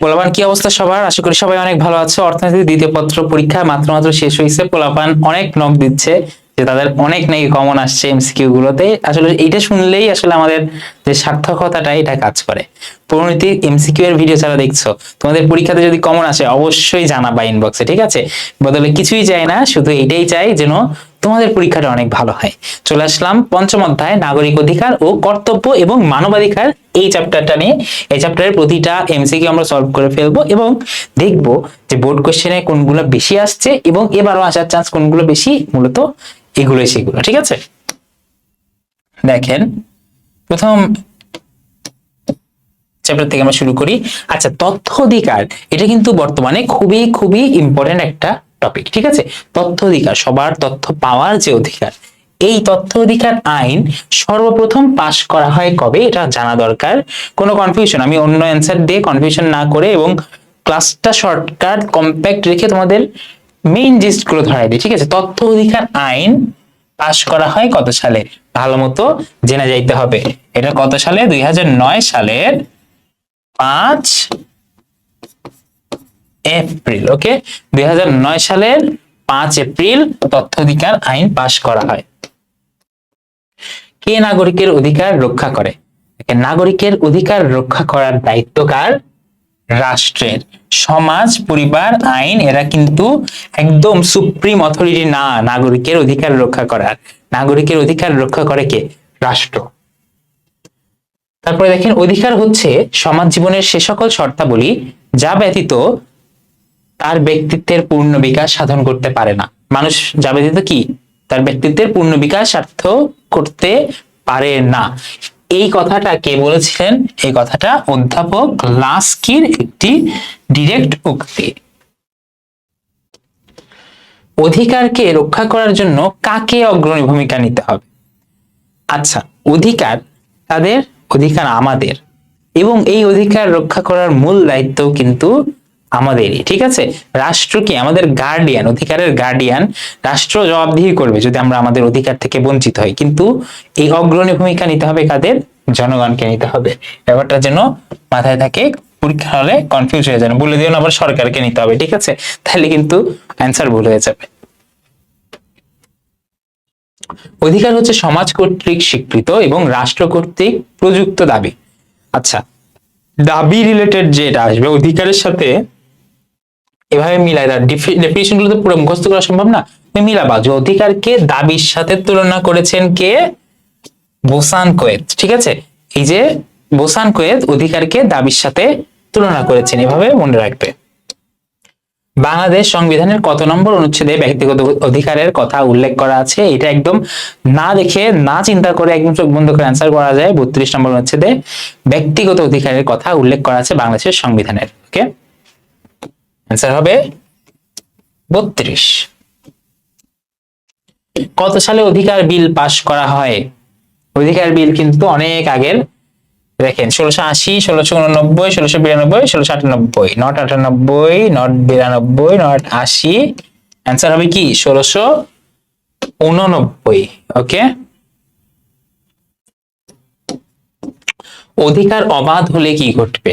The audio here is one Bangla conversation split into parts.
পোলাপান কি অবস্থা সবার? আশা করি সবাই অনেক ভালো আছে। অর্থনীতি দ্বিতীয় পত্র পরীক্ষা মাত্র মাত্র শেষ হয়েছে। পোলাপান অনেক নক দিচ্ছে যে তাদের অনেক নাকি কমন আসছে এমসিকিউ গুলোতে। আসলে এইটা শুনলেই আসলে আমাদের যে সার্থকতাটা, এটা কাজ করে। পরিণতি এমসিকিউ এর ভিডিও যারা দেখছ, তোমাদের পরীক্ষাতে যদি কমন আসে, অবশ্যই জানাবা ইনবক্সে ঠিক আছে? বদলে কিছুই চাই না, শুধু এটাই চাই যেন তোমাদের পরীক্ষাটা অনেক ভালো হয়। চলে আসলাম পঞ্চম অধ্যায়, নাগরিক অধিকার ও কর্তব্য এবং মানবাধিকার। এই চ্যাপ্টারটা নিয়ে, এই চ্যাপ্টারের প্রতিটা এমসিকিউ আমরা সলভ করে ফেলব এবং দেখব যে বোর্ড কোশ্চেনে কোনগুলো বেশি আসছে এবং এবারও আসার চান্স কোনগুলো বেশি, মূলত এগুলোই সেগুলো, ঠিক আছে? দেখেন, প্রথম চ্যাপ্টার থেকে আমরা শুরু করি। আচ্ছা তথ্য অধিকার, এটা কিন্তু বর্তমানে খুবই খুবই ইম্পর্টেন্ট একটা টপিক ঠিক আছে? তথ্য অধিকার, সবার তথ্য পাওয়ার যে অধিকার, এই তথ্য অধিকার আইন সর্বপ্রথম পাশ করা হয় কবে? এটা জানা দরকার। কোনো কনফিউশন আমি অন্য অ্যান্সার দিয়ে কনফিউশন না করে এবং ক্লাসটা শর্টকাট কম্প্যাক্ট রেখে তোমাদের মেইন জিস্টগুলো ধরাই দিই, ঠিক আছে? তথ্য অধিকার আইন পাশ করা হয় কত সালে? ভালো মতো জেনে যাইতে হবে। এটা কত সালে? দুই হাজার নয় সালের পাঁচ এপ্রিল, ওকে? দুই সালের পাঁচ এপ্রিল তথ্য অধিকার আইন পাশ করা হয়। কে নাগরিকের অধিকার রক্ষা করে? নাগরিকের অধিকার রক্ষা করার দায়িত্ব কার? রাষ্ট্রের। সমাজ, পরিবার, আইন, এরা কিন্তু একদম সুপ্রিম অথরিটি, না, নাগরিকের অধিকার রক্ষা করার। নাগরিকের অধিকার রক্ষা করে কে? রাষ্ট্র। তারপরে দেখেন, অধিকার হচ্ছে সমাজ জীবনের সে সকল শর্তাবলী যা ব্যতীত তার ব্যক্তিত্বের পূর্ণ বিকাশ সাধন করতে পারে না। মানুষ যা ব্যতীত কি? তার ব্যক্তিত্বের পূর্ণ বিকাশ সার্থ করতে পারে না। এই কথাটা কে বলেছিলেন? এই কথাটা অধ্যাপক লাস্কির একটি ডিরেক্ট উক্তি। অধিকারকে রক্ষা করার জন্য কাকে অগ্রণী ভূমিকা নিতে হবে? আচ্ছা অধিকার তাদের, অধিকার আমাদের। এবং এই অধিকার রক্ষা করার মূল দায়িত্ব কিন্তু আমাদেরই, ঠিক আছে? রাষ্ট্র কি আমাদের গার্ডিয়ান অধিকারের গার্ডিয়ান রাষ্ট্র জবাবদিহি করবে যদি আমরা আমাদের অধিকার থেকে বঞ্চিত হই। কিন্তু এই অগ্রণী ভূমিকা নিতে হবে কাদের? জনগণকে নিতে হবে। ব্যাপারটা যেন মাথায় থাকে, পরীক্ষা হলে কনফিউজ হয়ে না বলে দিও না আবার সরকারকে নিতে হবে, ঠিক আছে? তাহলে কিন্তু অ্যান্সার ভুল হয়ে যাবে। অধিকার হচ্ছে সমাজ কর্তৃক স্বীকৃত এবং রাষ্ট্র কর্তৃক প্রযুক্ত দাবি। আচ্ছা দাবি রিলেটেড যেটা আসবে, অধিকারের সাথে এভাবে মিলাই তার ডেফিনেশনগুলো তো পুরো মুখস্থ করা সম্ভব না। মিলাবা। যে অধিকারকে দাবির সাথে তুলনা করেছেন কে? বোসান কোয়েত, ঠিক আছে? এই যে বোসান কোয়েত অধিকারকে দাবির সাথে তুলনা করেছেন, এভাবে মনে রাখবে। বাংলাদেশ সংবিধানের কত নম্বর অনুচ্ছেদে ব্যক্তিগত অধিকারের কথা উল্লেখ করা আছে? এটা একদম না দেখে, না চিন্তা করে একদম চোখ বন্ধ করে অ্যান্সার করা যায়। বত্রিশ নম্বর অনুচ্ছেদে ব্যক্তিগত অধিকারের কথা উল্লেখ করা আছে বাংলাদেশের সংবিধানের ওকে অ্যান্সার হবে বত্রিশ। কত সালে অধিকার বিল পাশ করা হয়? অধিকার বিল কিন্তু অনেক আগের। দেখেন, ষোলোশো আশি, ষোলোশো উননব্বই, ষোলোশো বিরানব্বই, ষোলোশো আটানব্বই। নট আটানব্বই নট বিরানব্বই নট আশি। অ্যান্সার হবে কি? ষোলোশো উননব্বই। ওকে অধিকার অবাধ হলে কি ঘটবে?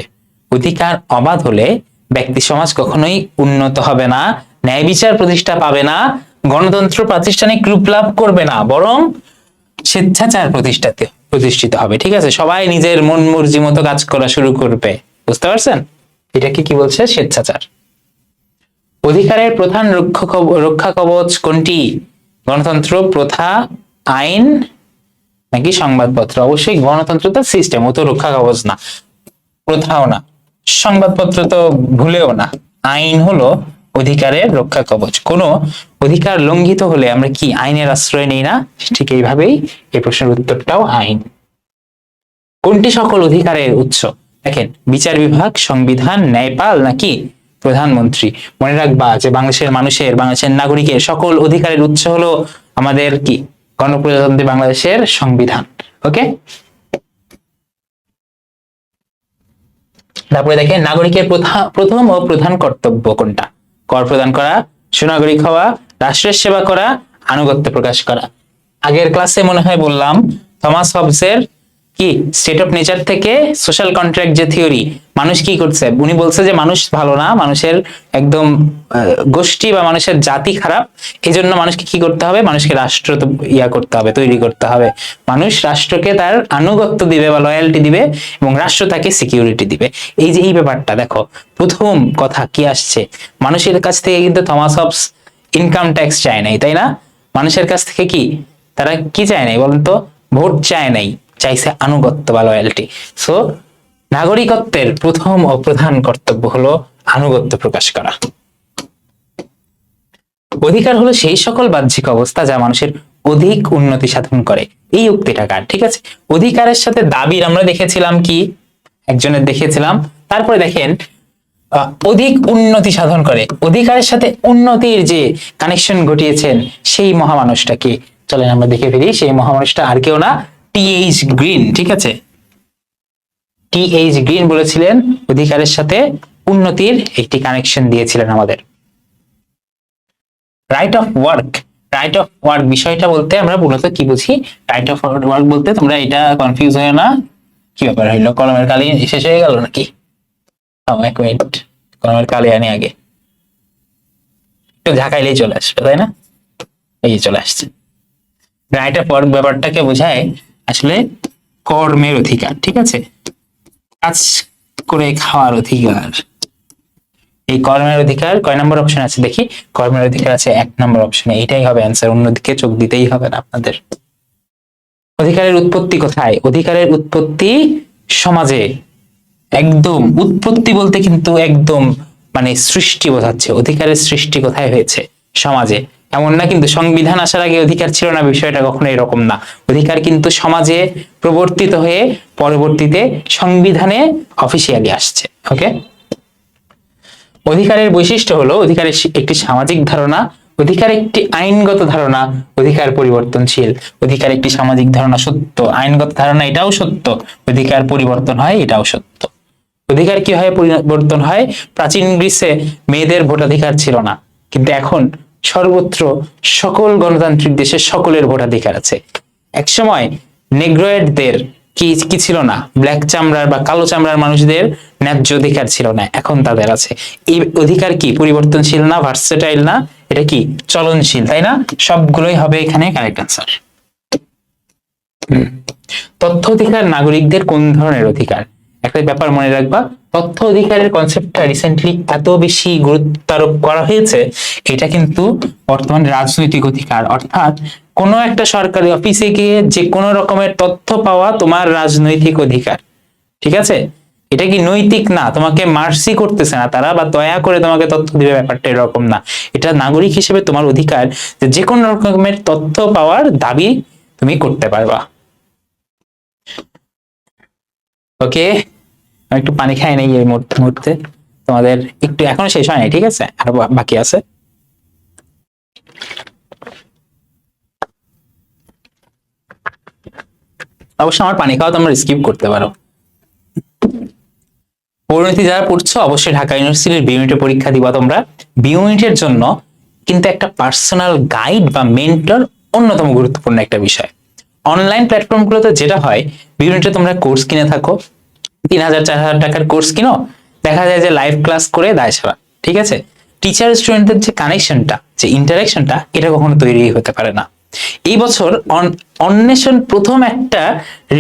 অধিকার অবাধ হলে ব্যক্তি সমাজ কখনোই উন্নত হবে না, ন্যায় বিচার প্রতিষ্ঠা পাবে না, গণতন্ত্র প্রাতিষ্ঠানিক রূপ লাভ করবে না, বরং স্বেচ্ছাচার প্রতিষ্ঠাতে প্রতিষ্ঠিত হবে। ঠিক আছে? সবাই নিজের মন মর্জি মতো কাজ করা শুরু করবে। বুঝতে পারছেন? এটাকে কি বলছে? স্বেচ্ছাচার। অধিকারের প্রধান রক্ষা কব- কবচ কোনটি? গণতন্ত্র, প্রথা, আইন নাকি সংবাদপত্র? অবশ্যই গণতন্ত্র তো সিস্টেম ও তো রক্ষা কবচ না। প্রথাও না। সংবাদপত্র তো ভুলেও না। আইন হলো অধিকারের রক্ষা কবচ। কোনো অধিকার লঙ্ঘিত হলে আমরা কি আইনের আশ্রয় নেই না? ঠিক এইভাবেই এই প্রশ্নের উত্তরটাও আইন। কোনটি সকল অধিকারের উৎস? দেখেন, বিচার বিভাগ, সংবিধান, ন্যায়পাল নাকি প্রধানমন্ত্রী? মনে রাখবা যে বাংলাদেশের মানুষের, বাংলাদেশের নাগরিকের সকল অধিকারের উৎস হলো আমাদের কি? গণপ্রজাতন্ত্রী বাংলাদেশের সংবিধান। ওকে? তারপরে দেখেন, নাগরিকের প্রথা- প্রথম ও প্রধান কর্তব্য কোনটা? কর প্রদান করা, সুনাগরিক হওয়া, রাষ্ট্রের সেবা করা, আনুগত্য প্রকাশ করা। আগের ক্লাসে মনে হয় বললাম থমাস হবসের কি? স্টেট অফ নেচার থেকে সোশ্যাল কন্ট্রাক্ট যে থিওরি মানুষ কি করছে? উনি বলছে যে মানুষ ভালো না, মানুষের একদম গোষ্ঠী বা মানুষের জাতি খারাপ এই জন্য মানুষকে কি করতে হবে? মানুষকে রাষ্ট্র ইয়া করতে হবে, তৈরি করতে হবে। মানুষ রাষ্ট্রকে তার আনুগত্য দিবে বা লয়ালটি দিবে এবং রাষ্ট্র তাকে সিকিউরিটি দিবে। এই যে এই ব্যাপারটা, দেখো, প্রথম কথা কি আসছে? মানুষের কাছ থেকে কিন্তু থমাস হবস ইনকাম ট্যাক্স চায় নাই, তাই না? মানুষের কাছ থেকে কি? তারা কি চায় নাই বলুন তো? ভোট চায় নাই। চাইছে আনুগত্য বা লয়ালটি সো নাগরিকত্বের প্রথম ও প্রধান কর্তব্য হলো আনুগত্য প্রকাশ করা। অধিকার হলো সেই সকল বাহ্যিক অবস্থা যা মানুষের অধিক উন্নতি সাধন করে। এই উক্তিটা কার? ঠিক আছে? অধিকারের সাথে দাবির আমরা দেখেছিলাম কি? একজনের দেখেছিলাম। তারপরে দেখেন অধিক উন্নতি সাধন করে। অধিকারের সাথে উন্নতির যে কানেকশন ঘটিয়েছেন সেই মহামানুষটাকে চলেন আমরা দেখে ফেলি, সেই মহামানুষটা আর কেউ না টিএইচ গ্রিন ঠিক আছে? টিএইচ গ্রিন বলেছিলেন, অধিকারের সাথে উন্নতির একটি কানেকশন দিয়েছিলেন আমাদের। Right of work right of work বিষয়টা বলতে আমরা মূলত কি বুঝি? রাইট অফ ওয়ার্ক বলতে তোমরা এটা কনফিউজ হয়ে না। কি ব্যাপার হইল? কলমের কালি শেষ হয়ে গেল নাকি? এক মিনিট কলমের কালি আনি আগে। একটু ঝাঁকাইলেই চলে আসবে, তাই না? এই চলে আসছে। রাইট অফ ওয়ার্ক ব্যাপারটাকে বোঝায় আসলে কর্মের অধিকার, ঠিক আছে? কাজ করে খাওয়ার অধিকার। এই কর্মের অধিকার, কয় নম্বর অপশন আছে দেখি? কর্মের অধিকার আছে এক নম্বর অপশনে এইটাই হবে অ্যান্সার অন্যদিকে চোখ দিতেই হবে না আপনাদের। অধিকারের উৎপত্তি কোথায়? অধিকারের উৎপত্তি সমাজে। একদম, উৎপত্তি বলতে কিন্তু একদম মানে সৃষ্টি বোঝাচ্ছে। অধিকারের সৃষ্টি কোথায় হয়েছে? সমাজে। এমন না, কিন্তু সংবিধান আসার আগে অধিকার ছিল না, বিষয়টা কখনো এরকম না। অধিকার কিন্তু সমাজে প্রবর্তিত হয়ে পরবর্তীতে সংবিধানে অফিসিয়ালি আসছে ওকে অধিকারের বৈশিষ্ট্য হলো অধিকারের একটি সামাজিক ধারণা, অধিকার একটি আইনগত ধারণা, অধিকার পরিবর্তনশীল। অধিকার একটি সামাজিক ধারণা সত্য, আইনগত ধারণা এটাও সত্য, অধিকার পরিবর্তন হয় এটাও সত্য। অধিকার কীভাবে পরিবর্তন হয়? প্রাচীন গ্রিসে মেয়েদের ভোটাধিকার ছিল না, কিন্তু এখন সর্বত্র সকল গণতান্ত্রিক দেশে সকলের ভোটাধিকার আছে। একসময় নেগ্রয়েডদের কি কি ছিল না? ব্ল্যাক চামড়ার বা কালো চামড়ার মানুষদের ন্যায্য অধিকার ছিল না, এখন তাদের আছে। এই অধিকার কি পরিবর্তনশীল না ভার্সেটাইল না? এটা কি চলনশীল, তাই না? সবগুলোই হবে এখানে কারেক্ট আনসার তথ্য অধিকার নাগরিকদের কোন ধরনের অধিকার? একটা ব্যাপার মনে রাখবা, তথ্য অধিকারের কনসেপ্টটা রিসেন্টলি এত বেশি গুরুত্ব আরোপ করা হয়েছে, এটা কিন্তু বর্তমান রাজনৈতিক অধিকার। অর্থাৎ কোনো একটা সরকারি অফিসে গিয়ে যে কোনো রকমের তথ্য পাওয়া তোমার রাজনৈতিক অধিকার। ঠিক আছে? এটা কি নৈতিক না? তোমাকে মার্সি করতেছে না তারা বা দয়া করে তোমাকে তথ্য দিবে ব্যাপারটা এরকম না। এটা নাগরিক হিসেবে তোমার অধিকার যে যে কোনো রকমের তথ্য পাওয়ার দাবি তুমি করতে পারবা। ওকে আমি একটু পানি খাই নাই এই মুহূর্তে তোমাদের একটু এখনও শেষ হয়নি ঠিক আছে? আরও বাকি আছে। অবশ্য আমার পানি খাওয়া তোমরা স্কিপ করতে পারো। পরিণতি যারা পড়ছো, অবশ্যই ঢাকা ইউনিভার্সিটির বি ইউনিটের পরীক্ষা দিবা তোমরা। বিউনিটের জন্য কিন্তু একটা পার্সোনাল গাইড বা মেন্টর অন্যতম গুরুত্বপূর্ণ একটা বিষয়। অনলাইন প্ল্যাটফর্মগুলোতে যেটা হয় বিউনিটে তোমরা কোর্স কিনে থাকো। তিন হাজার চার হাজার টাকার কোর্স কিনো, দেখা যায় যে লাইভ ক্লাস করে দায় ছাড়া ঠিক আছে? টিচার স্টুডেন্টদের যে কানেকশনটা যে ইন্টারাকশনটা এটা কখনো তৈরি হতে পারে না। এই বছর অন্বেষণ প্রথম একটা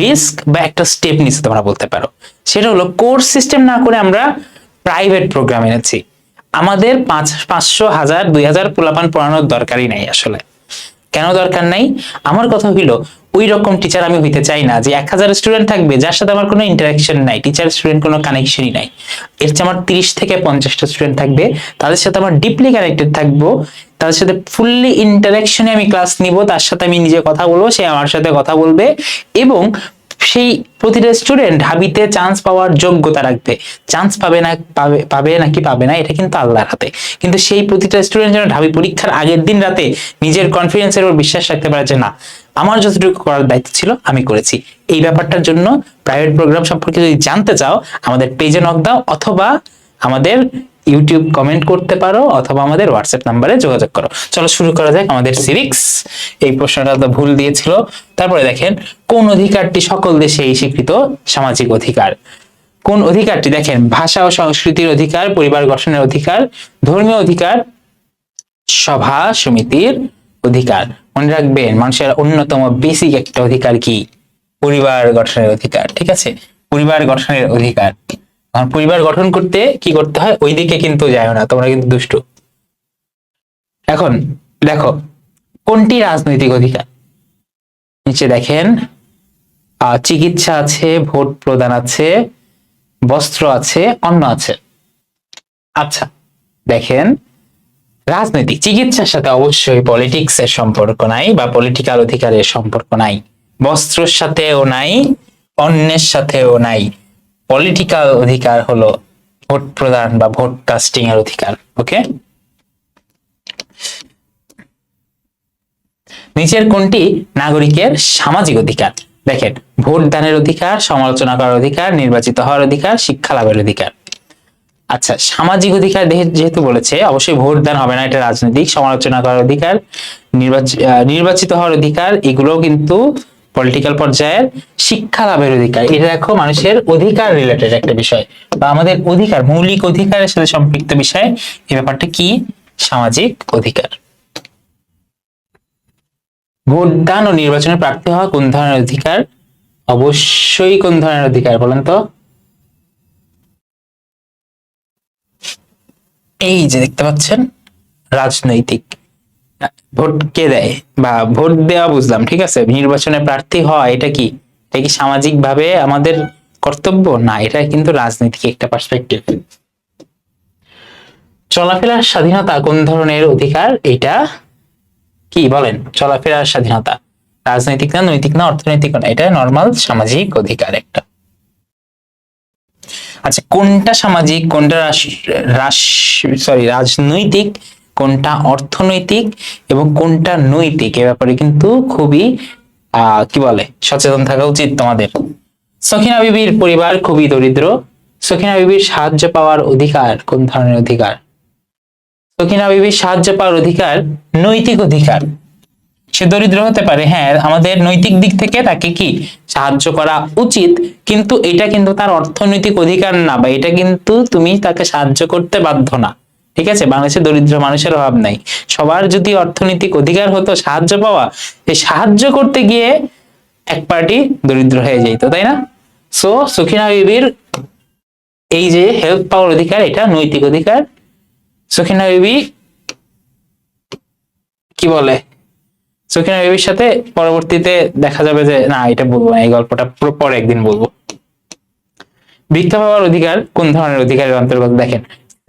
রিস্ক বা একটা স্টেপ নিচ্ছে তোমরা বলতে পারো। সেটা হলো কোর্স সিস্টেম না করে আমরা প্রাইভেট প্রোগ্রাম এনেছি। আমাদের পাঁচ, পাঁচশো হাজার, দুই হাজার পোলাপান পড়ানোর দরকারই নাই আসলে। কেন দরকার নাই? আমার কথা হইল ওই রকম টিচার আমি হইতে চাই না, যে এক হাজার স্টুডেন্ট থাকবে, যার সাথে আমার কোনো ইন্টারাকশন নাই টিচার স্টুডেন্ট কোনো কানেকশনই নাই। এর চেয়ে আমার তিরিশ থেকে পঞ্চাশটা স্টুডেন্ট থাকবে, তাদের সাথে আমার ডিপলি কানেক্টেড থাকব, তাদের সাথে ফুললি ইন্টারাকশনে আমি ক্লাস নিব, তার সাথে আমি নিজে কথা বলব, সে আমার সাথে কথা বলবে, এবং সেই প্রতিটা স্টুডেন্ট ঢাবিতে চান্স পাওয়ার যোগ্যতা রাখবে। চান্স পাবে না, পাবে পাবে নাকি পাবে না, এটা কিন্তু আল্লাহর হাতে। কিন্তু সেই প্রতিটা স্টুডেন্ট যেন ঢাবি পরীক্ষার আগের দিন রাতে নিজের কনফিডেন্সের উপর বিশ্বাস রাখতে পারে যে, না, আমার যতটুকু করার দায়িত্ব ছিল, আমি করেছি। এই ব্যাপারটার জন্য প্রাইভেট প্রোগ্রাম সম্পর্কে যদি জানতে চাও, আমাদের পেজে নক দাও, অথবা আমাদের ইউটিউব কমেন্ট করতে পারো অথবা আমাদের হোয়াটসঅ্যাপ নাম্বারে যোগাযোগ করো। চলো শুরু করা যাক আমাদের সিভিক্স এই প্রশ্নটা তো ভুল দিয়েছিল। তারপরে দেখেন, কোন অধিকারটি সকল দেশেই স্বীকৃত? সামাজিক অধিকার। কোন অধিকারটি? দেখেন, ভাষা ও সংস্কৃতির অধিকার, পরিবার গঠনের অধিকার, ধর্মীয় অধিকার, সভা সমিতির অধিকার। মনে রাখবেন, মানুষের অন্যতম বেসিক একটা অধিকার কি? পরিবার গঠনের অধিকার, ঠিক আছে? পরিবার গঠনের অধিকার। আর পরিবার গঠন করতে কি করতে হয় ওই দিকে কিন্তু যায় না, তোমরা কিন্তু দুষ্টু। এখন দেখো, কোনটি রাজনৈতিক অধিকার? নিচে দেখেন চিকিৎসা আছে, ভোট প্রদান আছে, বস্ত্র আছে, অন্ন আছে। আচ্ছা দেখেন, রাজনৈতিক চিকিৎসার সাথে অবশ্যই পলিটিক্স এর সম্পর্ক নাই বা পলিটিক্যাল অধিকারের সম্পর্ক নাই। বস্ত্রের সাথেও নাই অন্যের সাথেও নাই। পলিটিক্যাল অধিকার হলো ভোট প্রদান বা ভোট কাস্টিং এর অধিকার ওকে নিচের কোনটি? নাগরিকের সামাজিক অধিকার। দেখেন ভোট দানের অধিকার, সমালোচনা করার অধিকার, নির্বাচিত হওয়ার অধিকার, শিক্ষা লাভের অধিকার। আচ্ছা সামাজিক অধিকার যেহেতু বলেছে, অবশ্যই ভোট দান হবে না, এটা রাজনৈতিক, সমালোচনা করার অধিকার নির্বাচিত হওয়ার অধিকার, এগুলোও কিন্তু পলিটিক্যাল পর্যায়ের শিক্ষা লাভের অধিকার। এটা দেখো মানুষের অধিকার রিলেটেড একটা বিষয় বা আমাদের অধিকার, মৌলিক অধিকারের সাথে সম্পৃক্ত বিষয়। এই ব্যাপারটা কি? সামাজিক অধিকার। ভোটদান ও নির্বাচনে প্রার্থী হওয়া কোন ধরনের অধিকার? অবশ্যই কোন ধরনের অধিকার, বলেন তো। এই যে দেখতে পাচ্ছেন, রাজনৈতিক। ভোট কে দেয়? বা ভোট দেওয়া বুঝলাম, ঠিক আছে? নির্বাচনে প্রার্থী হওয়া, এটা কি? এটা কি সামাজিক ভাবে আমাদের কর্তব্য? না, এটা কিন্তু রাজনৈতিক একটা পার্সপেক্টিভ চলাফেরার স্বাধীনতা কোন ধরনের অধিকার? এটা কি? বলেন, চলাফেরার স্বাধীনতা। রাজনৈতিক না নৈতিক না অর্থনৈতিক না, এটা নর্মাল সামাজিক অধিকার একটা। আচ্ছা কোনটা সামাজিক, কোনটা সরি রাজনৈতিক? কোনটা অর্থনৈতিক এবং কোনটা নৈতিক? এ ব্যাপারে কিন্তু খুবই কি বলে, সচেতন থাকা উচিত তোমাদের। সখিনা বিবির পরিবার খুবই দরিদ্র। সখিনা বিবির সাহায্য পাওয়ার অধিকার, কোন ধরনের অধিকার? সখিনা বিবির সাহায্য পাওয়ার অধিকার, নৈতিক অধিকার। সে দরিদ্র হতে পারে হ্যাঁ আমাদের নৈতিক দিক থেকে তাকে কি সাহায্য করা উচিত, কিন্তু এটা কিন্তু তার অর্থনৈতিক অধিকার না, বা এটা কিন্তু তুমি তাকে সাহায্য করতে বাধ্য না। ঠিক আছে? বাংলাদেশে দরিদ্র মানুষের অভাব নাই। সবার যদি অর্থনৈতিক অধিকার হতো, সাহায্য পাওয়া এই সাহায্য করতে গিয়ে এক পার্টি দরিদ্র হয়ে যেত তাই না? সো সুখিনা বিবির এই যে হেল্প পাওয়ার অধিকার, এটা নৈতিক অধিকার। সুখিনা বিবি কি বলে? সুখিনা বিবির সাথে পরবর্তীতে দেখা যাবে যে, না, এটা বলব না, এই গল্পটা পুরো পরে একদিন বলব। ভিক্ষা পাওয়ার অধিকার কোন ধরনের অধিকারের অন্তর্গত? দেখেন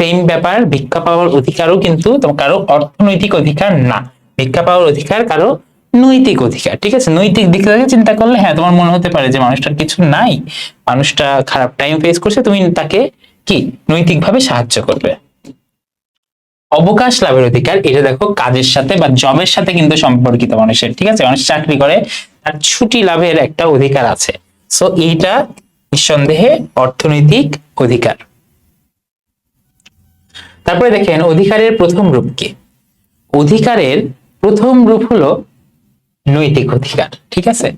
সেম ব্যাপার, ভিক্ষা পাওয়ার অধিকারও কিন্তু কারও অর্থনৈতিক অধিকার না। ভিক্ষা পাওয়ার অধিকার কারও নৈতিক অধিকার, ঠিক আছে? নৈতিক দিক থেকে চিন্তা করলে হ্যাঁ তোমার মনে হতে পারে যে মানুষটার কিছু নাই, মানুষটা খারাপ টাইম ফেস করছে, তুমি তাকে কি? নৈতিকভাবে সাহায্য করবে। অবকাশ লাভের অধিকার, এটা দেখো, কাজের সাথে বা জবের সাথে কিন্তু সম্পর্কিত মানুষের, ঠিক আছে? মানুষ চাকরি করে, তার ছুটি লাভের একটা অধিকার আছে। সো এইটা নিঃসন্দেহে অর্থনৈতিক অধিকার। তারপরে দেখেন অধিকারের প্রথম রূপ কি? অধিকারের প্রথম রূপ হলো নৈতিক অধিকার, ঠিক আছে?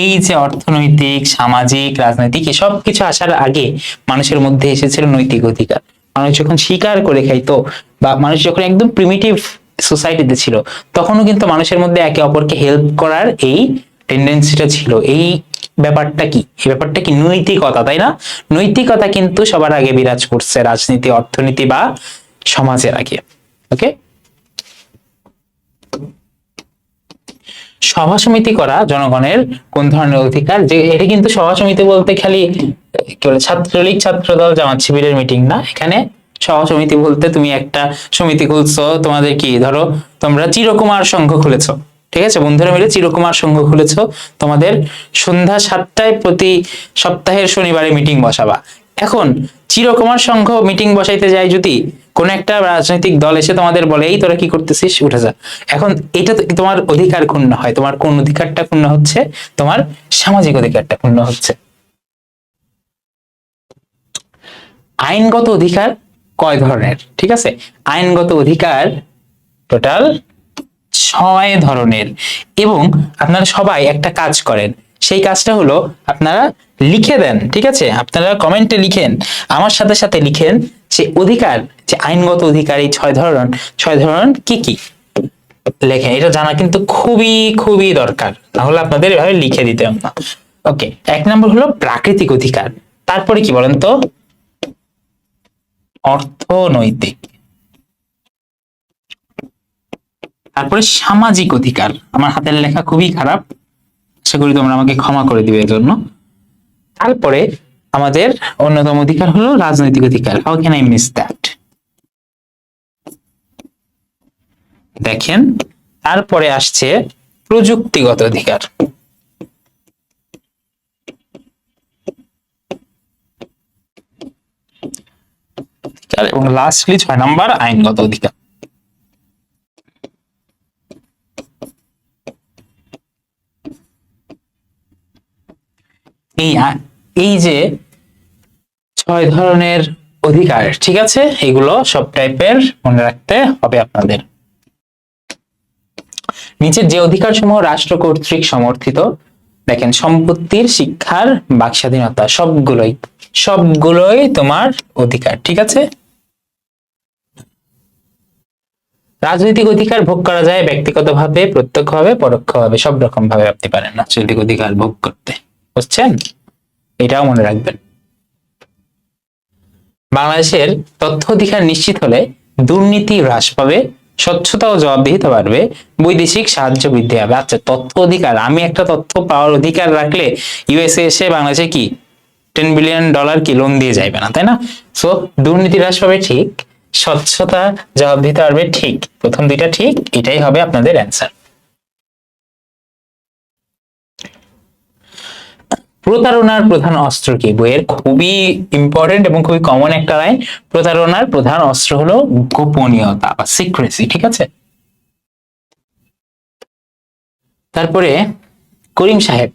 এই যে অর্থনৈতিক, সামাজিক, রাজনৈতিক, এসব কিছু আসার আগে মানুষের মধ্যে এসেছিল নৈতিক অধিকার। মানুষ যখন স্বীকার করে খাইতো বা মানুষ যখন একদম প্রিমিটিভ সোসাইটিতে ছিল, তখনও কিন্তু মানুষের মধ্যে একে অপরকে হেল্প করার এই টেন্ডেন্সিটা ছিল। এই ব্যাপারটা কি? এই ব্যাপারটা কি নৈতিকতা, তাই না? নৈতিকতা কিন্তু সবার আগে বিরাজ করছে রাজনীতি, অর্থনীতি বা সমাজের আগে ওকে সভা সমিতি করা জনগণের কোন ধরনের অধিকার? যে এটা কিন্তু সভা সমিতি বলতে খালি, কি বলে, ছাত্রলীগ, ছাত্রদল, জামাত শিবিরের মিটিং না। এখানে সভা সমিতি বলতে তুমি একটা সমিতি খুলছো, তোমাদের কি, ধরো, তোমরা চিরকুমার সংঘ খুলেছো, ঠিক আছে? বন্ধুরা মিলে চিরকুমার সংঘ খুলেছো, তোমাদের সন্ধ্যা সাতটায় প্রতি সপ্তাহের শনিবারে মিটিং বসাবা। এখন, চিরকুমার সংঘ মিটিং বসাইতে যায় যদি কোন একটা রাজনৈতিক দল এসে তোমাদের বলে, এই তোরা কি করতেছিস? উঠে যা। এখন এটা তোমার অধিকার ক্ষুণ্ণ হয়। তোমার কোন অধিকারটা ক্ষুণ্ণ হচ্ছে? তোমার সামাজিক অধিকারটা ক্ষুণ্ণ হচ্ছে। আইনগত অধিকার কয় ধরনের? ঠিক আছে? আইনগত অধিকার টোটাল ছয় ধরনের। এবং আপনারা সবাই একটা কাজ করেন। সেই কাজটা হলো, আপনারা লিখে দেন, ঠিক আছে? আপনারা কমেন্টে লিখেন। আমার সাথে সাথে লিখেন যে অধিকার, যে আইনগত অধিকার, এই ছয় ধরন ছয় ধরন কি কি? লেখেন, এটা জানা কিন্তু খুবই খুবই দরকার। তাহলে আপনাদের এভাবে লিখে দিতে না। ওকে, এক নম্বর হলো প্রাকৃতিক অধিকার। তারপরে কি বলেন তো? অর্থনৈতিক। তারপরে সামাজিক অধিকার। আমার হাতের লেখা খুবই খারাপ। আশা করি তোমরা আমাকে ক্ষমা করে দিবে এর জন্য তারপরে আমাদের অন্যতম অধিকার হলো রাজনৈতিক অধিকার। How can I miss that দেখেন, তারপরে আসছে প্রযুক্তিগত অধিকার। এবং লাস্টলি ছয় নাম্বার, আইনগত অধিকার। এই এই যে ছয় ধরনের অধিকার, ঠিক আছে? এগুলো সব টাইপের মনে রাখতে হবে আপনাদের। নিচের যে অধিকার সমূহ রাষ্ট্র কর্তৃক সমর্থিত, দেখেন, সম্পত্তির শিক্ষার বাক স্বাধীনতা সবগুলোই সবগুলোই তোমার অধিকার, ঠিক আছে? রাজনৈতিক অধিকার ভোগ করা যায় ব্যক্তিগতভাবে, প্রত্যক্ষভাবে, পরোক্ষভাবে, সব রকম ভাবে আপনি পারেন রাজনৈতিক অধিকার ভোগ করতে। বুঝছেন? এটাও মনে রাখবেন। বাংলাদেশের তথ্য অধিকার নিশ্চিত হলে দুর্নীতি হ্রাস পাবে, স্বচ্ছতা ও জবাবদিহিতা বাড়বে, বৈদেশিক সাহায্য বৃদ্ধি হবে। আচ্ছা তথ্য অধিকার, আমি একটা তথ্য পাওয়ার অধিকার রাখলে ইউএসএ এসে বাংলাদেশে কি টেন বিলিয়ন ডলার কি লোন দিয়ে যাইবে না, তাই না? সো দুর্নীতি হ্রাস পাবে ঠিক, স্বচ্ছতা, জবাবদিহিতা বাড়বে ঠিক। প্রথম দুইটা ঠিক, এটাই হবে আপনাদের অ্যান্সার প্রতারণার প্রধান অস্ত্র কি? বইয়ের খুবই ইম্পর্টেন্ট এবং খুবই কমন একটা লাইন প্রতারণার প্রধান অস্ত্র হলো গোপনীয়তা বা সিক্রেসি ঠিক আছে? তারপরে করিম সাহেব।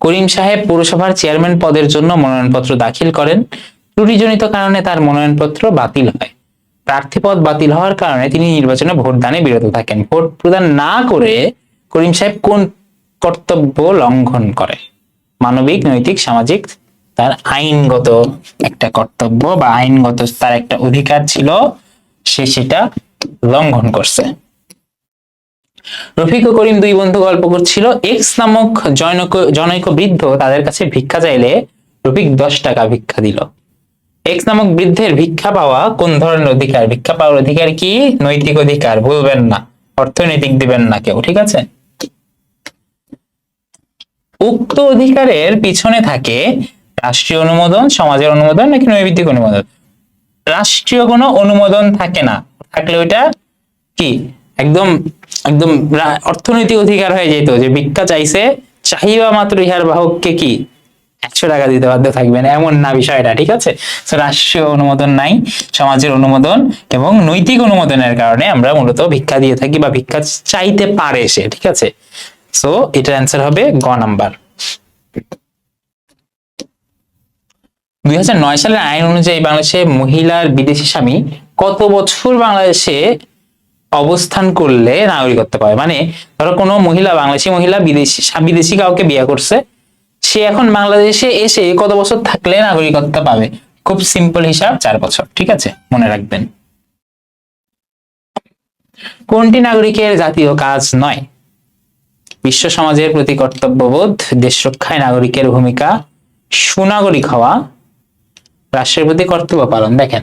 করিম সাহেব পৌরসভার চেয়ারম্যান পদের জন্য মনোনয়নপত্র দাখিল করেন। ত্রুটিজনিত কারণে তার মনোনয়নপত্র বাতিল হয়। প্রার্থীপদ বাতিল হওয়ার কারণে তিনি নির্বাচনে ভোটদানে বিরত থাকেন। ভোট প্রদান না করে করিম সাহেব কোন কর্তব্য লঙ্ঘন করে? মানবিক, নৈতিক, সামাজিক তার আইনগত একটা কর্তব্য বা আইনগত তার একটা অধিকার ছিল, সে সেটা লঙ্ঘন করছে। রফিক ও করিম দুই বন্ধু গল্প করছিল এক্স নামক জনৈক জনৈক বৃদ্ধ তাদের কাছে ভিক্ষা চাইলে রফিক দশ টাকা ভিক্ষা দিল। এক্স নামক বৃদ্ধের ভিক্ষা পাওয়া কোন ধরনের অধিকার? ভিক্ষা পাওয়ার অধিকার কি? নৈতিক অধিকার, ভুলবেন না, অর্থনৈতিক দিবেন না কেউ, ঠিক আছে? উক্ত অধিকারের পিছনে থাকে রাষ্ট্রীয় অনুমোদন, সমাজের অনুমোদন নাকি নৈবিত্তিক অনুমোদন? রাষ্ট্রীয় কোনো অনুমোদন থাকে না। থাকলে ওইটা কি? একদম একদম অর্থনৈতিক অধিকার হয়ে যেত যে ভিক্ষা চাইছে, চাহিবা মাত্র ইহার বাহককে কি? একশো টাকা দিতে বাধ্য থাকবেন এমন না বিষয়টা, ঠিক আছে? রাষ্ট্রীয় অনুমোদন নাই, সমাজের অনুমোদন এবং নৈতিক অনুমোদনের কারণে আমরা মূলত ভিক্ষা দিয়ে থাকি বা ভিক্ষা চাইতে পারে সে, ঠিক আছে? সো এটার অ্যান্সার হবে গ নাম্বার। দুই নয় সালের আইন অনুযায়ী বাংলাদেশে মহিলার বিদেশি স্বামী কত বছর বাংলাদেশে অবস্থান করলে নাগরিকত্ব পাবে মানে ধরো কোনো মহিলা, বাংলাদেশি মহিলা বিদেশি বিদেশি কাউকে বিয়ে করছে, সে এখন বাংলাদেশে এসে কত বছর থাকলে নাগরিকত্ব পাবে? খুব সিম্পল হিসাব, চার বছর, ঠিক আছে? মনে রাখবেন। কোনটি নাগরিকের জাতীয় কাজ নয়? বিশ্ব সমাজের প্রতি কর্তব্যবোধ, দেশ রক্ষায় নাগরিকের ভূমিকা, সুনাগরিক হওয়া, রাষ্ট্রের প্রতি কর্তব্য পালন। দেখেন,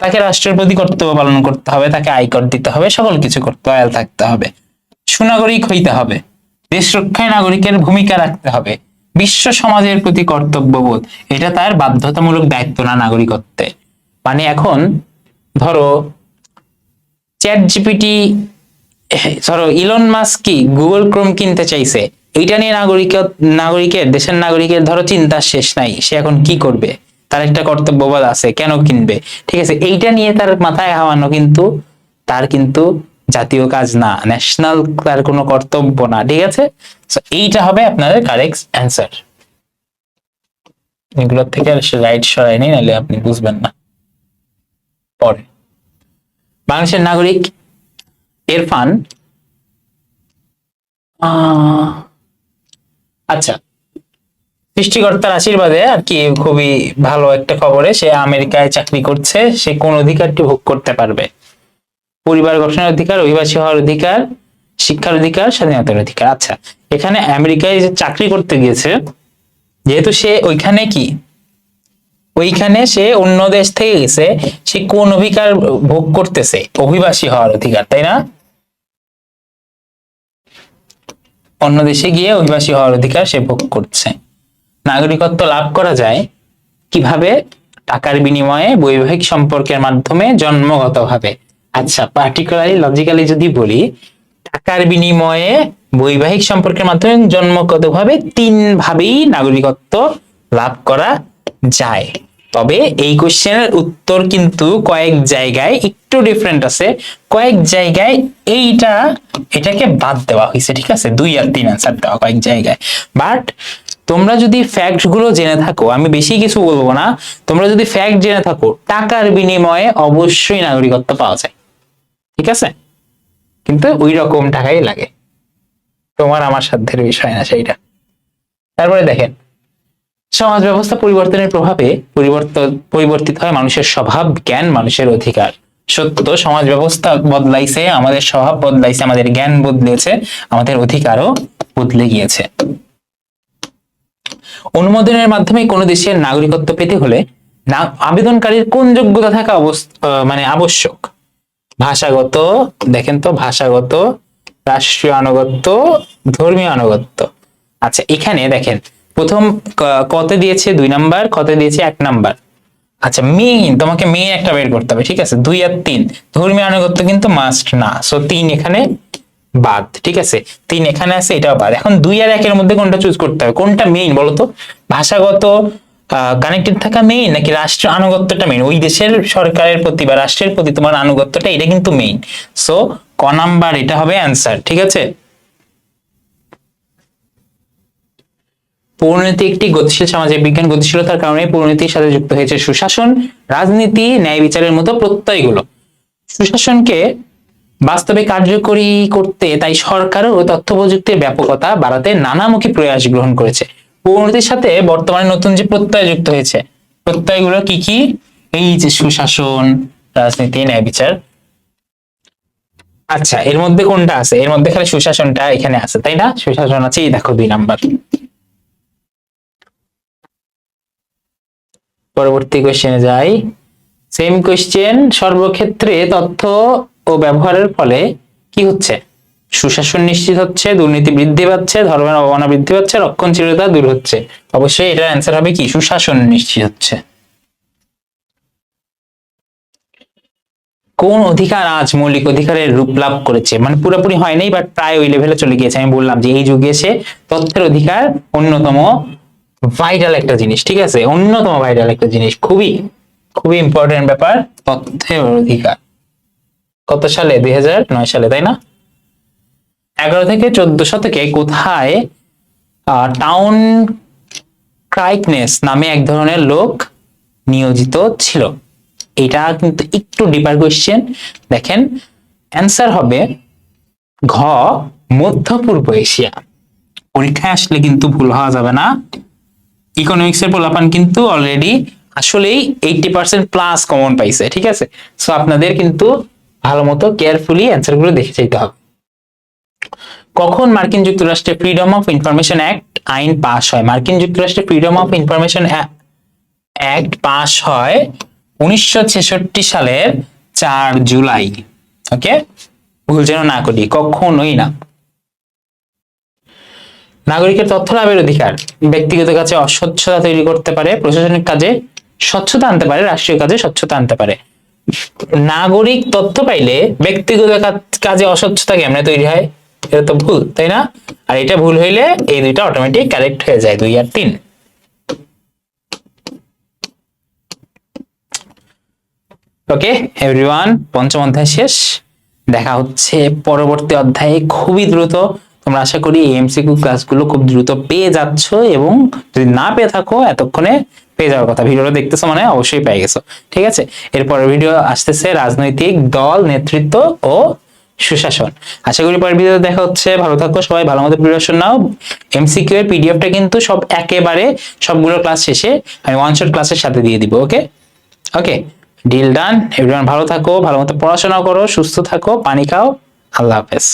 তাকে রাষ্ট্রের প্রতি কর্তব্য পালন করতে হবে, তাকে আয়কর দিতে হবে, সকল কিছু করতে আয়াল থাকতে হবে, সুনাগরিক হইতে হবে, দেশ রক্ষায় নাগরিকের ভূমিকা রাখতে হবে, বিশ্ব সমাজের প্রতি কর্তব্যবোধ, এটা তার বাধ্যতামূলক দায়িত্ব না নাগরিকত্বে। মানে এখন, ধরো চ্যাট জিপিটি ধরো ইলন মাস্ক কি গুগল ক্রোম কিনতে চাইছে? এইটা নিয়ে নাগরিক নাগরিকের দেশের নাগরিকের ধরো চিন্তা শেষ নাই, সে এখন কি করবে? তার একটা কর্তব্যবোধ আছে, কেন কিনবে? ঠিক আছে, এইটা নিয়ে তার মাথায় হাওয়ানো কিন্তু তার কিন্তু জাতীয় কাজ না ন্যাশনাল তার কোনো কর্তব্য না, ঠিক আছে? এইটা হবে আপনাদের কারেক্ট অ্যান্সার এগুলোর থেকে আর রাইট সরাই নেই, নাহলে আপনি বুঝবেন না। পরে। বাংলাদেশের নাগরিক ইরফান। আহ, আচ্ছা। সৃষ্টিকর্তার আশীর্বাদে আর কি খুবই ভালো একটা খবরে সে আমেরিকায় চাকরি করছে সে কোন অধিকারটি ভোগ করতে পারবে? পরিবার গঠনের অধিকার অভিবাসী হওয়ার অধিকার শিক্ষার অধিকার স্বাধীনতার অধিকার। আচ্ছা এখানে আমেরিকায় যে চাকরি করতে গিয়েছে যেহেতু সে ওইখানে কি? ওইখানে সে অন্য দেশ থেকে গেছে সে কোন অধিকার ভোগ করতেছে? অভিবাসী হওয়ার অধিকার তাই না? অন্য দেশে গিয়ে অভিবাসী হওয়ার অধিকার সে ভোগ করছে। নাগরিকত্ব লাভ করা যায় কীভাবে? টাকার বিনিময়ে বৈবাহিক সম্পর্কের মাধ্যমে জন্মগতভাবে। আচ্ছা পার্টিকুলারলি লজিক্যালি যদি বলি, টাকার বিনিময়ে বৈবাহিক সম্পর্কের মাধ্যমে জন্মগতভাবে তিন ভাবেই নাগরিকত্ব লাভ করা যায়। তবে এই কোশ্চেনের উত্তর কিন্তু কয়েক জায়গায় একটু ডিফারেন্ট আছে। কয়েক জায়গায় এইটা, এটাকে বাদ দেওয়া হয়েছে, ঠিক আছে? দুই আর তিন অ্যান্সার দেওয়া কয়েক জায়গায়। বাট তোমরা যদি ফ্যাক্টগুলো জেনে থাকো, আমি বেশি কিছু বলব না, তোমরা যদি ফ্যাক্ট জেনে থাকো, টাকার বিনিময়ে অবশ্যই নাগরিকত্ব পাওয়া যায়। ঠিক আছে? কিন্তু ওই রকম টাকাই লাগে। তোমার আমার সাধ্যের বিষয় না সেইটা। তারপরে দেখেন সমাজ ব্যবস্থা পরিবর্তনের প্রভাবে পরিবর্তন পরিবর্তিত হয় মানুষের স্বভাব, জ্ঞান, মানুষের অধিকার। সত্য তো সমাজ ব্যবস্থা বদলাইছে, আমাদের স্বভাব বদলাইছে, আমাদের জ্ঞান বদলেছে, আমাদের অধিকারও বদলে গিয়েছে। অনুমোদনের মাধ্যমে কোনো দেশের নাগরিকত্ব পেতে হলে আবেদনকারীর কোন যোগ্যতা থাকা মানে আবশ্যক? ভাষাগত, দেখেন তো, ভাষাগত, রাষ্ট্রীয় আনুগত্য, ধর্মীয় আনুগত্য। আচ্ছা এখানে দেখেন প্রথম কতে দিয়েছে দুই নাম্বার কতে দিয়েছে এক নাম্বার। আচ্ছা মেইন তোমাকে মেইন একটা বের করতে হবে, ঠিক আছে? দুই আর তিন। ধর্মীয় আনুগত্য কিন্তু মাস্ট না। সো তিন এখানে বাদ, ঠিক আছে? তিন এখানে আছে, এটাও বাদ। এখন দুই আর একের মধ্যে কোনটা চুজ করতে হবে? কোনটা মেইন বলতো ভাষাগত কানেক্টেড থাকা মেইন নাকি রাষ্ট্র আনুগত্যটা মেইন ওই দেশের সরকারের প্রতি বা রাষ্ট্রের প্রতি তোমার আনুগত্যটা, এটা কিন্তু মেইন সো ক নাম্বার, এটা হবে অ্যান্সার ঠিক আছে? পরিণতি একটি গতিশীল সমাজে বিজ্ঞান গতিশীলতার কারণে পরিণতির সাথে যুক্ত হয়েছে সুশাসন, রাজনীতি, ন্যায় বিচারের মতো প্রত্যয়গুলো। সুশাসনকে বাস্তবে কার্যকরী করতে তাই সরকারও তথ্য প্রযুক্তির ব্যাপকতা বাড়াতে নানামুখী প্রয়াস গ্রহণ করেছে। পরিণতির সাথে বর্তমানে নতুন যে প্রত্যয় যুক্ত হয়েছে, প্রত্যয়গুলো কি কি? এই যে সুশাসন, রাজনীতি, ন্যায় বিচার। আচ্ছা এর মধ্যে কোনটা আছে? এর মধ্যে খালি সুশাসনটা এখানে আছে, তাই না? সুশাসন আছে, এই দেখো দুই নাম্বার। পরবর্তী কোশ্চেনে যাই। সেম কোশ্চেন সর্বক্ষেত্রে তথ্য ও ব্যবহারের ফলে কি হচ্ছে? সুশাসন নিশ্চিত হচ্ছে, দুর্নীতি বৃদ্ধি পাচ্ছে, ধর্মের অবমাননা বৃদ্ধি পাচ্ছে, রক্ষণশীলতা দূর হচ্ছে। অবশ্যই এটার অ্যান্সার হবে কি? সুশাসন নিশ্চিত হচ্ছে। কোন অধিকার আজ মৌলিক অধিকারের রূপ লাভ করেছে? মানে পুরোপুরি হয়নি বাট প্রায় ওই লেভেলে চলে গিয়েছে। আমি বললাম যে এই যুগে এসে তথ্যের অধিকার অন্যতম ভাইটাল একটা জিনিস, ঠিক আছে? অন্যতম ভাইটাল একটা জিনিস, খুবই খুবই ইম্পর্টেন্ট ব্যাপার, তথ্যের অধিকার। কত সালে? দুই সালে, তাই না? এগারো থেকে চোদ্দ শতকে কোথায় টাউন ক্রাইকনেস নামে এক ধরনের লোক নিয়োজিত ছিল? এটা কিন্তু একটু ডিপার কোয়েশ্চেন দেখেন অ্যান্সার হবে ঘ, মধ্য পূর্ব এশিয়া। পরীক্ষায় আসলে কিন্তু ভুল হওয়া যাবে না। ইকোনমিক্স এর পোলাপান কিন্তু অলরেডি আসলেই এইটি পার্সেন্ট প্লাস কমন পাইছে, ঠিক আছে? সো আপনাদের কিন্তু ভালো মতো কেয়ারফুলি অ্যান্সারগুলো দেখে যেতে হবে। কখন মার্কিন যুক্তরাষ্ট্রে ফ্রিডম অফ ইনফরমেশন অ্যাক্ট আইন পাস হয়? মার্কিন যুক্তরাষ্ট্রে freedom of information act pass হয় উনিশশো ছেষট্টি সালের চার জুলাই ওকে ভুল যেন না করি, কখনোই না। নাগরিকের তথ্য লাভের অধিকার। ব্যক্তিগত কাছে অস্বচ্ছতা তৈরি করতে পারে, প্রশাসনিক কাজে স্বচ্ছতা আনতে পারে, রাষ্ট্রীয় কাজে স্বচ্ছতা আনতে পারে। নাগরিক তথ্য পাইলে ব্যক্তিগত কাজে অস্বচ্ছতা কেমনে তৈরি হয়? এটা তো ভুল, তাই না? আর এটা ভুল হইলে এই দুইটা অটোমেটিক কারেক্ট হয়ে যায়, দুই আর তিন। ওকে এভরিওয়ান পঞ্চম অধ্যায় শেষ। দেখা হচ্ছে পরবর্তী অধ্যায়ে খুবই দ্রুত। তোমরা আশা করি এমসিকিউ ক্লাসগুলো খুব দ্রুত পেয়ে যাচ্ছ এবং যদি না পেয়ে থাকো, এতক্ষণে পেয়ে যাওয়ার কথা। ভিডিওটা দেখতেছো মানে অবশ্যই পেয়ে গেছো। ঠিক আছে? এরপরের ভিডিও আসতেছে রাজনৈতিক দল, নেতৃত্ব ও সুশাসন। আশা করি পরের ভিডিও দেখা হচ্ছে। ভালো থাকো সবাই, ভালো মতো প্রিপারেশন নাও। এমসিকিউ এর পিডিএফটা কিন্তু সব একেবারে সবগুলো ক্লাস শেষে আমি ওয়ান শট ক্লাসের সাথে দিয়ে দিব ওকে ওকে ডিল ডান এভরিওয়ান ভালো থাকো, ভালো মতো পড়াশোনা করো, সুস্থ থাকো, পানি খাও। আল্লাহ হাফেজ।